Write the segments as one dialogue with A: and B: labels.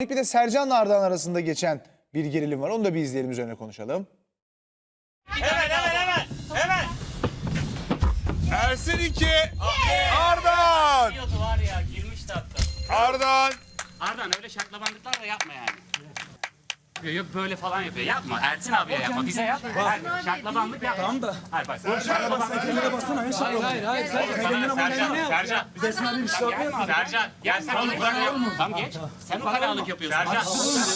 A: Bir de Sercan'la Ardahan arasında geçen bir gerilim var. Onu da bir izleyelim üzerine konuşalım.
B: Hemen hemen hemen. Hemen.
C: Ersin 2. Ardan.
B: Diyordu var ya girmişti hatta.
C: Ardan.
B: Ardan öyle şaklabandıklar da yapma yani. Yok, yok böyle falan yapıyor. Yapma. Ersin abiye yapma. Bize yap. Hayır, şaklabanlık yapma. Tamam da. Hayır bak. Şaklabanlık. Hayır hayır hayır. Sercan, Sercan. Tamam, yapma. Sercan, gel sen onu bırak yap. Tamam geç. Sen ukalalık yapıyorsun. Sercan,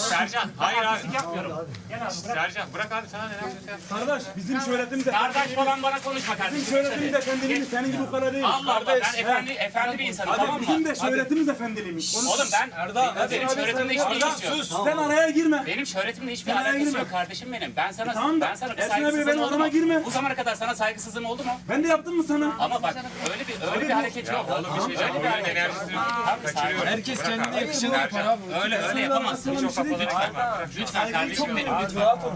B: Sercan. Hayır abi. yapmıyorum. Gel abi bırak. Sercan, bırak abi sana ne yapıyorsun?
D: Kardeş bizim şöhretimiz
B: Kardeş falan bana konuşma kardeşim.
D: Bizim şöhretimiz efendiliğimiz senin gibi ukala değil.
B: Allah Allah ben efendi, efendi bir insanım tamam mı?
D: bizim de şöhretimiz efendiliğimiz.
B: Oğlum ben, benim şöhretimle hiçbir ilgisi yok.
D: Sen araya girme.
B: Benim şöhretimle hiçbir
D: Sen araya
B: alakası
D: girme.
B: yok kardeşim benim. Ben sana
D: Tamam da,
B: ben sana bir
D: Ersin abi,
B: saygısızlığım
D: benim
B: oldu
D: adama
B: mu?
D: girme.
B: Bu zamana kadar sana saygısızlığım oldu mu?
D: Ben de yaptım mı sana?
B: Ama bak öyle bir öyle bir hareket yok. Oğlum bir şey öyle bir hareket yok. Kaçırıyorum.
E: Herkes kendine yakışanı yapar abi.
B: Öyle öyle yapamazsın.
D: Bir şey ki.
B: Lütfen. Lütfen kardeşim benim.
D: Rahat ol.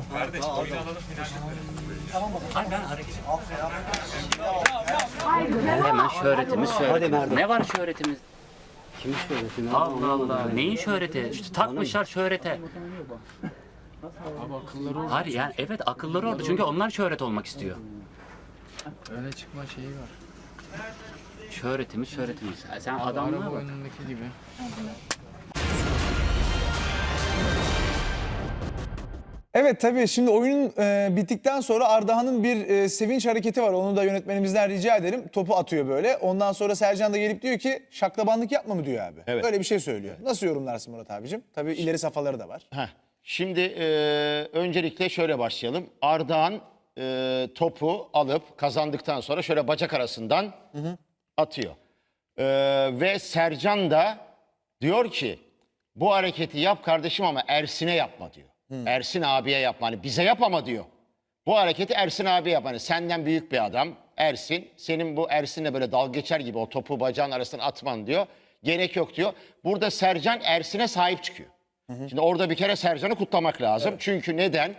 B: Hayır ben hareket Hemen şöhretimiz şöhret. Ne var şöhretimiz? Kimin şöhreti? Allah Allah. Neyin şöhreti? İşte takmışlar şöhrete. Hayır yani evet akılları orada çünkü onlar şöhret olmak istiyor.
E: Öne çıkma şeyi var.
B: Şöhretimiz şöhretimiz. Sen adamlığa
E: Araba
B: bak.
E: oyunundaki gibi.
A: Evet tabii şimdi oyunun e, bittikten sonra Ardahan'ın bir e, sevinç hareketi var. Onu da yönetmenimizden rica ederim. Topu atıyor böyle. Ondan sonra Sercan da gelip diyor ki şaklabanlık yapma mı diyor abi.
F: Evet.
A: Böyle bir şey söylüyor. Nasıl yorumlarsın Murat abicim? Tabii ileri safhaları da var.
F: Heh. Şimdi e, öncelikle şöyle başlayalım. Ardahan e, topu alıp kazandıktan sonra şöyle bacak arasından atıyor. E, ve Sercan da diyor ki bu hareketi yap kardeşim ama Ersin'e yapma diyor. Ersin abiye yapma. Hani bize yap ama diyor. Bu hareketi Ersin abiye yap. Hani senden büyük bir adam Ersin. Senin bu Ersin'le böyle dal geçer gibi o topu bacağın arasından atman diyor. Gerek yok diyor. Burada Sercan Ersin'e sahip çıkıyor. Şimdi orada bir kere Sercan'ı kutlamak lazım. Çünkü neden?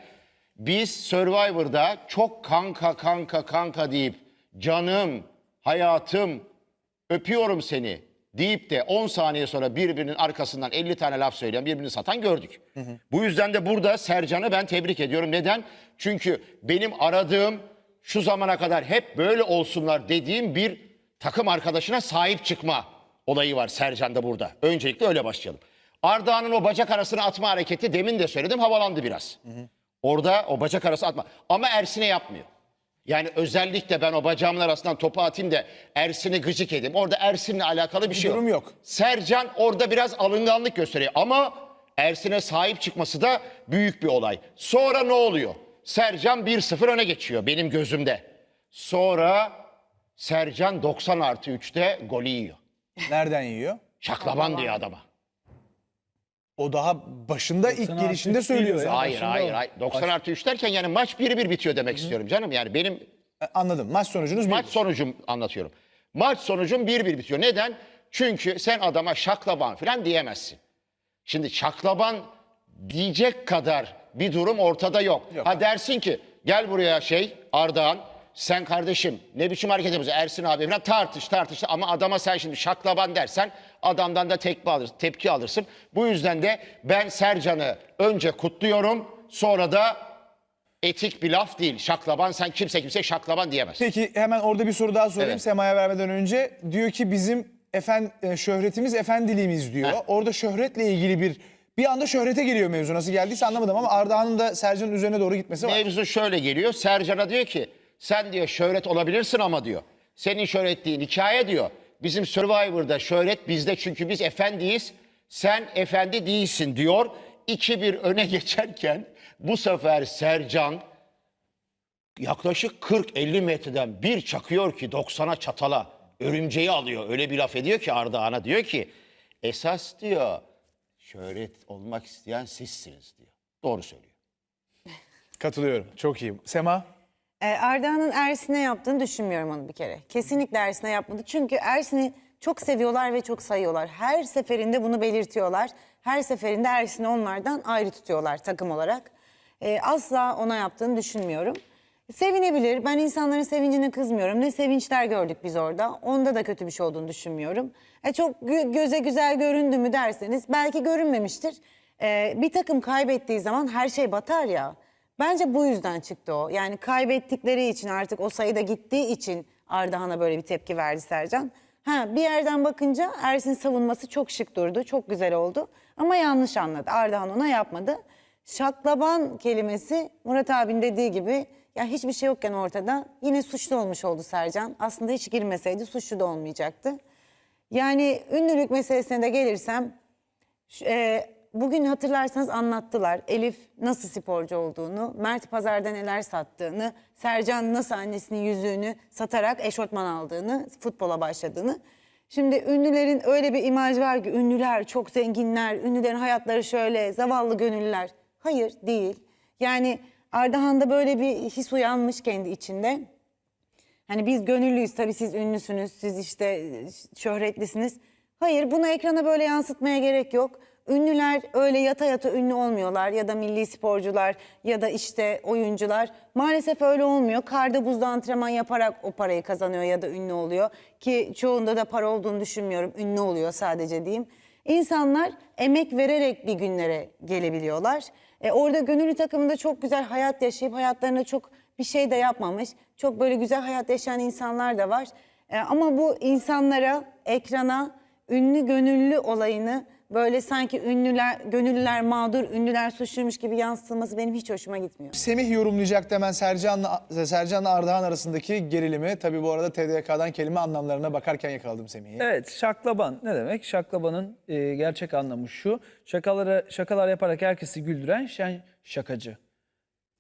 F: Biz Survivor'da çok kanka kanka kanka deyip canım, hayatım, öpüyorum seni deyip de 10 saniye sonra birbirinin arkasından 50 tane laf söyleyen birbirini satan gördük. Bu yüzden de burada Sercan'ı ben tebrik ediyorum. Neden? Çünkü benim aradığım şu zamana kadar hep böyle olsunlar dediğim bir takım arkadaşına sahip çıkma olayı var Sercan'da burada. Öncelikle öyle başlayalım. Ardahan'ın o bacak arasına atma hareketi demin de söyledim havalandı biraz. Orada o bacak arası atma. Ama Ersin'e yapmıyor. Yani özellikle ben o bacağımın arasından topu atayım da Ersin'i gıcık edeyim. Orada Ersin'le alakalı bir şey
A: durum yok.
F: Sercan orada biraz alınganlık gösteriyor ama Ersin'e sahip çıkması da büyük bir olay. Sonra ne oluyor? Sercan 1-0 öne geçiyor benim gözümde. Sonra Sercan 90 artı 3'te golü yiyor.
A: Nereden yiyor?
F: Şaklaban diyor adama.
A: O daha başında ilk girişinde söylüyor. ya.
F: Hayır
A: Başında
F: hayır
A: o.
F: hayır. 90 artı 3 derken yani maç 1-1 bitiyor demek istiyorum canım. Yani benim
A: E, Anladım. Maç sonucunuz
F: maç
A: bir.
F: sonucum anlatıyorum. Maç sonucum 1-1 bitiyor. Neden? Çünkü sen adama şaklaban falan diyemezsin. Şimdi şaklaban diyecek kadar bir durum ortada yok. Ha dersin ki gel buraya şey Ardahan sen kardeşim ne biçim hareket yapıyorsun Ersin abi falan tartış tartış ama adama sen şimdi şaklaban dersen adamdan da tekme alırsın, tepki alırsın. Bu yüzden de ben Sercan'ı önce kutluyorum sonra da etik bir laf değil. Şaklaban sen kimse kimse şaklaban diyemez.
A: Peki hemen orada bir soru daha sorayım
F: Evet.
A: Sema'ya vermeden önce. Diyor ki bizim efen, e, şöhretimiz efendiliğimiz diyor.
F: Heh.
A: Orada şöhretle ilgili bir bir anda şöhrete geliyor mevzu. Nasıl geldiyse anlamadım ama Ardahan'ın da Sercan'ın üzerine doğru gitmesi var.
F: Mevzu şöyle geliyor. Sercan'a diyor ki sen diyor şöhret olabilirsin ama diyor. Senin şöhretliğin hikaye diyor. Bizim Survivor'da şöhret bizde çünkü biz efendiyiz. Sen efendi değilsin diyor. 2-1 öne geçerken bu sefer Sercan yaklaşık 40-50 metreden bir çakıyor ki 90'a çatala örümceği alıyor. Öyle bir laf ediyor ki Ardahan'a diyor ki esas diyor şöhret olmak isteyen sizsiniz diyor. Doğru söylüyor.
A: Katılıyorum. Çok iyi. Sema?
G: E, Arda'nın Ersin'e yaptığını düşünmüyorum onu bir kere. Kesinlikle Ersin'e yapmadı. Çünkü Ersin'i çok seviyorlar ve çok sayıyorlar. Her seferinde bunu belirtiyorlar. Her seferinde Ersin'i onlardan ayrı tutuyorlar takım olarak. E, asla ona yaptığını düşünmüyorum. Sevinebilir. Ben insanların sevincine kızmıyorum. Ne sevinçler gördük biz orada. Onda da kötü bir şey olduğunu düşünmüyorum. E, çok gö- göze güzel göründü mü derseniz belki görünmemiştir. Ee, bir takım kaybettiği zaman her şey batar ya. Bence bu yüzden çıktı o. Yani kaybettikleri için artık o sayıda gittiği için Ardahan'a böyle bir tepki verdi Sercan. Ha, bir yerden bakınca Ersin savunması çok şık durdu, çok güzel oldu. Ama yanlış anladı. Ardahan ona yapmadı. Şaklaban kelimesi Murat abinin dediği gibi ya hiçbir şey yokken ortada yine suçlu olmuş oldu Sercan. Aslında hiç girmeseydi suçlu da olmayacaktı. Yani ünlülük meselesine de gelirsem e, bugün hatırlarsanız anlattılar Elif nasıl sporcu olduğunu, Mert pazarda neler sattığını, Sercan nasıl annesinin yüzüğünü satarak eşortman aldığını, futbola başladığını. Şimdi ünlülerin öyle bir imaj var ki ünlüler çok zenginler, ünlülerin hayatları şöyle, zavallı gönüllüler. Hayır değil. Yani Ardahan'da böyle bir his uyanmış kendi içinde. Hani biz gönüllüyüz tabii siz ünlüsünüz, siz işte şöhretlisiniz. Hayır bunu ekrana böyle yansıtmaya gerek yok. Ünlüler öyle yata yata ünlü olmuyorlar ya da milli sporcular ya da işte oyuncular. Maalesef öyle olmuyor. Karda buzda antrenman yaparak o parayı kazanıyor ya da ünlü oluyor. Ki çoğunda da para olduğunu düşünmüyorum. Ünlü oluyor sadece diyeyim. İnsanlar emek vererek bir günlere gelebiliyorlar. E, orada gönüllü takımında çok güzel hayat yaşayıp hayatlarında çok bir şey de yapmamış. Çok böyle güzel hayat yaşayan insanlar da var. E, ama bu insanlara, ekrana ünlü gönüllü olayını böyle sanki ünlüler, gönüllüler mağdur, ünlüler suçluymuş gibi yansıtılması benim hiç hoşuma gitmiyor.
A: Semih yorumlayacaktı hemen Sercan'la Sercan'la Ardahan arasındaki gerilimi. Tabii bu arada TDK'dan kelime anlamlarına bakarken yakaladım Semih'i.
H: Evet, şaklaban ne demek? Şaklabanın e, gerçek anlamı şu. Şakalara şakalar yaparak herkesi güldüren şen şakacı.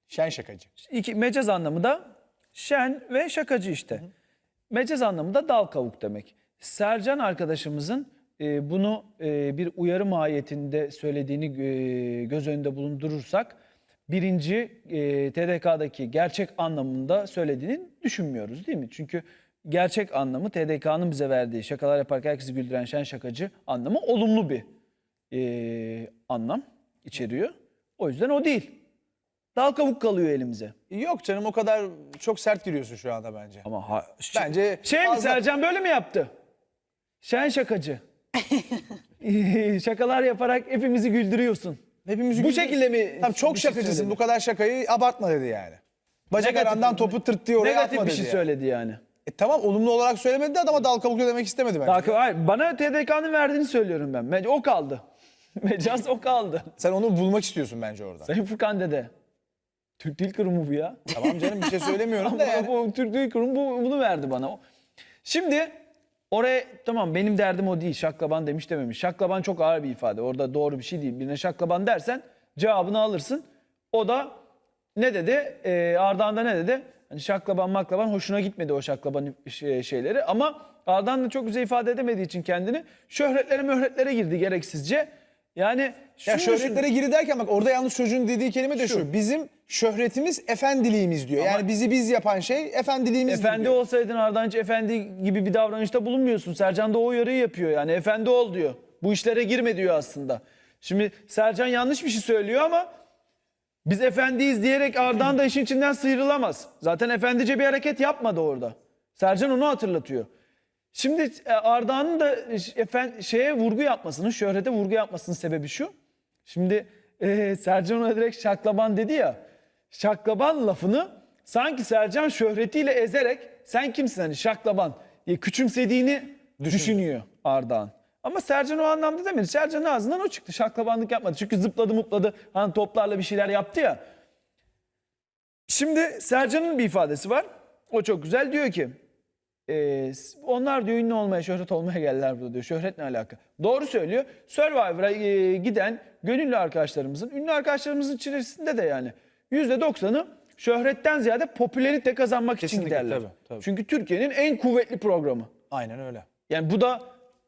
A: Şen şakacı.
H: İki mecaz anlamı da şen ve şakacı işte. Mecaz anlamı da dal kavuk demek. Sercan arkadaşımızın e, bunu e, bir uyarı mahiyetinde söylediğini e, göz önünde bulundurursak birinci e, TDK'daki gerçek anlamında söylediğini düşünmüyoruz değil mi? Çünkü gerçek anlamı TDK'nın bize verdiği şakalar yaparken herkesi güldüren şen şakacı anlamı olumlu bir e, anlam içeriyor. O yüzden o değil. Dal kavuk kalıyor elimize.
A: Yok canım o kadar çok sert giriyorsun şu anda bence.
H: Ama ha,
A: Bence
H: şey mi
A: fazla-
H: Sercan böyle mi yaptı? Şen şakacı. Şakalar yaparak hepimizi güldürüyorsun.
A: Hepimizi
H: Bu
A: güldür-
H: şekilde mi
A: Tamam çok
H: bir şey
A: şakacısın.
H: söyledi?
A: bu kadar şakayı abartma dedi yani. Bacak
H: Negatif-
A: arandan topu tırt diye oraya
H: Negatif
A: atma
H: bir
A: dedi
H: şey
A: yani.
H: söyledi yani.
A: E, tamam olumlu olarak söylemedi de adama dal kabuklu demek istemedi bence.
H: Daha, hayır, bana TDK'nın verdiğini söylüyorum ben. Me- O kaldı. Mecaz o kaldı.
A: Sen onu bulmak istiyorsun bence orada.
H: Sayın Furkan dede. Türk Dil Kurumu bu ya.
A: Tamam canım bir şey söylemiyorum da
H: Ama
A: yani.
H: bu Türk Dil Kurumu bu- bunu verdi bana. Şimdi oraya tamam benim derdim o değil. Şaklaban demiş dememiş. Şaklaban çok ağır bir ifade. Orada doğru bir şey değil. Birine şaklaban dersen cevabını alırsın. O da ne dedi? Ee, Ardahan'da ne dedi? Hani şaklaban maklaban hoşuna gitmedi o şaklaban şey- şeyleri. Ama Ardahan da çok güzel ifade edemediği için kendini şöhretlere möhretlere girdi gereksizce. Yani
A: Ya şöhretlere giri derken bak orada yalnız çocuğun dediği kelime de şu. Bizim şöhretimiz efendiliğimiz diyor. Yani bizi biz yapan şey efendiliğimiz
H: Efendi
A: diyor.
H: olsaydın Ardahanç efendi gibi bir davranışta bulunmuyorsun. Sercan da o uyarıyı yapıyor yani efendi ol diyor. Bu işlere girme diyor aslında. Şimdi Sercan yanlış bir şey söylüyor ama biz efendiyiz diyerek Ardahan da işin içinden sıyrılamaz. Zaten efendice bir hareket yapmadı orada. Sercan onu hatırlatıyor. Şimdi e, Ardahan'ın da efen, şeye vurgu yapmasının, şöhrete vurgu yapmasının sebebi şu. Şimdi e, Sercan ona direkt şaklaban dedi ya. Şaklaban lafını sanki Sercan şöhretiyle ezerek sen kimsin hani şaklaban diye küçümsediğini düşünüyor Ardahan. Ama Sercan o anlamda demedi. Sercan'ın ağzından o çıktı. Şaklabanlık yapmadı. Çünkü zıpladı mupladı. Hani toplarla bir şeyler yaptı ya. Şimdi Sercan'ın bir ifadesi var. O çok güzel. Diyor ki e, onlar diyor ünlü olmaya, şöhret olmaya geldiler burada diyor. Şöhret ne alaka? Doğru söylüyor. Survivor'a e, giden gönüllü arkadaşlarımızın, ünlü arkadaşlarımızın içerisinde de yani %90'ı şöhretten ziyade popülerite kazanmak için
A: Kesinlikle,
H: giderler.
A: tabii, tabii.
H: Çünkü Türkiye'nin en kuvvetli programı.
A: Aynen öyle.
H: Yani bu da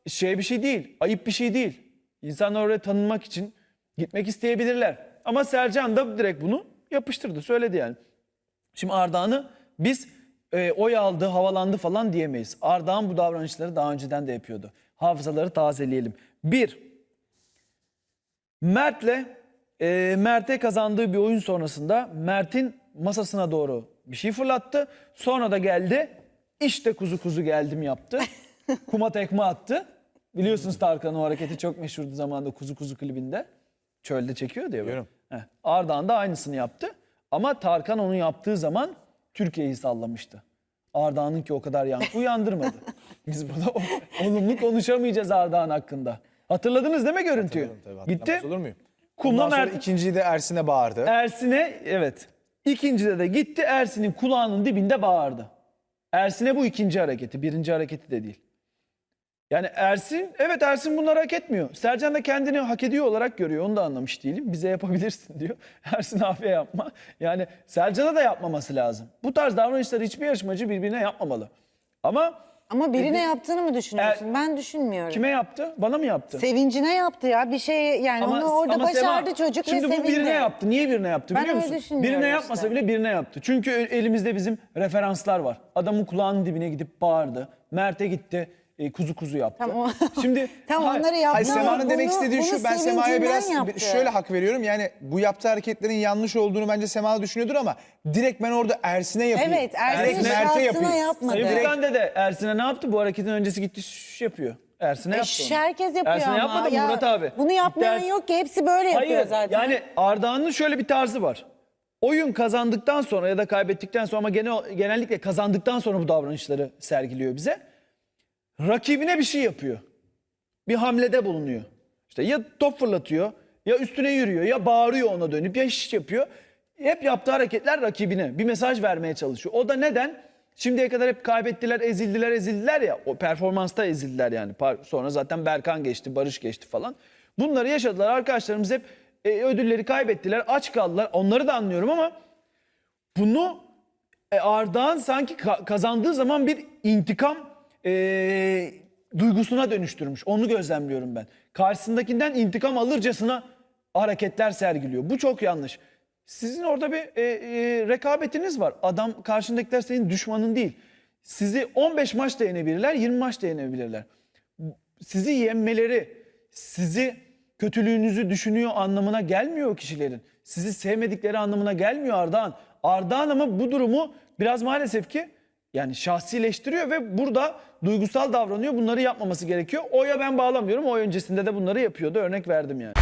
H: şey bir şey değil, ayıp bir şey değil. İnsanlar oraya tanınmak için gitmek isteyebilirler. Ama Sercan da direkt bunu yapıştırdı, söyledi yani. Şimdi Ardahan'ı biz e, oy aldı, havalandı falan diyemeyiz. Ardahan bu davranışları daha önceden de yapıyordu. Hafızaları tazeleyelim. Bir, Mert'le e, Mert'e kazandığı bir oyun sonrasında Mert'in masasına doğru bir şey fırlattı. Sonra da geldi. İşte kuzu kuzu geldim yaptı. Kuma tekme attı. Biliyorsunuz Tarkan'ın o hareketi çok meşhurdu zamanında kuzu kuzu klibinde. Çölde çekiyordu ya. böyle.
A: Biliyorum.
H: Ardahan da aynısını yaptı. Ama Tarkan onu yaptığı zaman Türkiye'yi sallamıştı. Ardahan'ınki o kadar yankı uyandırmadı. Biz burada olumlu konuşamayacağız Ardahan hakkında. Hatırladınız değil mi görüntüyü?
A: Tabii,
H: Gitti.
A: olur muyum?
H: Kumla
A: Ondan sonra
H: Mert
A: ikinciyi de Ersin'e bağırdı.
H: Ersin'e evet. İkincide de gitti Ersin'in kulağının dibinde bağırdı. Ersin'e bu ikinci hareketi. Birinci hareketi de değil. Yani Ersin, evet Ersin bunları hak etmiyor. Sercan da kendini hak ediyor olarak görüyor. Onu da anlamış değilim. Bize yapabilirsin diyor. Ersin abiye yapma. Yani Sercan'a da yapmaması lazım. Bu tarz davranışları hiçbir yarışmacı birbirine yapmamalı. Ama
G: Ama birine yaptığını mı düşünüyorsun? ben düşünmüyorum.
H: kime yaptı? Bana mı yaptı?
G: Sevincine yaptı ya bir şey yani onu orada
H: ama Sema,
G: başardı çocuk
H: Şimdi
G: ve
H: bu
G: sevindi.
H: birine yaptı. Niye birine yaptı
G: Ben
H: biliyor
G: öyle
H: musun?
G: düşünmüyorum
H: Birine
G: işte.
H: yapmasa bile birine yaptı. Çünkü elimizde bizim referanslar var. Adamın kulağının dibine gidip bağırdı. Mert'e gitti. E, kuzu kuzu yaptı.
G: Tamam.
H: Şimdi
G: Tam
H: Hayır,
G: onları yaptı.
A: Hayır Sema'nın
G: ama
A: demek
G: bunu-
A: istediği
G: bunu
A: şu ben Sema'ya
G: sevincinden
A: biraz
G: yaptı.
A: şöyle hak veriyorum. Yani bu yaptığı hareketlerin yanlış olduğunu bence Sema da düşünüyordur ama direkt ben orada Ersin'e yapayım.
G: Evet Ersin'in
A: direkt Mert'e
G: şahsına
A: yapayım.
G: yapmadı.
H: Sayın
A: Direkt-
H: Furkan de Ersin'e ne yaptı? Bu hareketin öncesi gitti şş yapıyor. Ersin'e
G: E,
H: yaptı onu.
G: herkes yapıyor
H: Ersin'e
G: ama.
H: yapmadı mı
G: Ya,
H: Murat abi?
G: Bunu yapmayan
H: Ersin-
G: yok ki hepsi böyle yapıyor
H: Hayır
G: zaten.
H: yani Ardahan'ın şöyle bir tarzı var. Oyun kazandıktan sonra ya da kaybettikten sonra ama genel, genellikle kazandıktan sonra bu davranışları sergiliyor bize. Rakibine bir şey yapıyor. Bir hamlede bulunuyor. İşte ya top fırlatıyor ya üstüne yürüyor ya bağırıyor ona dönüp ya iş yapıyor. Hep yaptığı hareketler rakibine bir mesaj vermeye çalışıyor. O da neden? Şimdiye kadar hep kaybettiler, ezildiler, ezildiler ya. O performansta ezildiler yani. Sonra zaten Berkan geçti, Barış geçti falan. Bunları yaşadılar. Arkadaşlarımız hep e, ödülleri kaybettiler, aç kaldılar. Onları da anlıyorum ama bunu e, Ardahan sanki ka- kazandığı zaman bir intikam e, duygusuna dönüştürmüş. Onu gözlemliyorum ben. Karşısındakinden intikam alırcasına hareketler sergiliyor. Bu çok yanlış. Sizin orada bir e, e, rekabetiniz var. Adam karşındakiler senin düşmanın değil. Sizi 15 maç da yenebilirler, 20 maç da yenebilirler. Sizi yenmeleri, sizi kötülüğünüzü düşünüyor anlamına gelmiyor o kişilerin. Sizi sevmedikleri anlamına gelmiyor Ardahan. Ardahan ama bu durumu biraz maalesef ki yani şahsileştiriyor ve burada duygusal davranıyor. Bunları yapmaması gerekiyor. Oya ben bağlamıyorum. O öncesinde de bunları yapıyordu. Örnek verdim yani.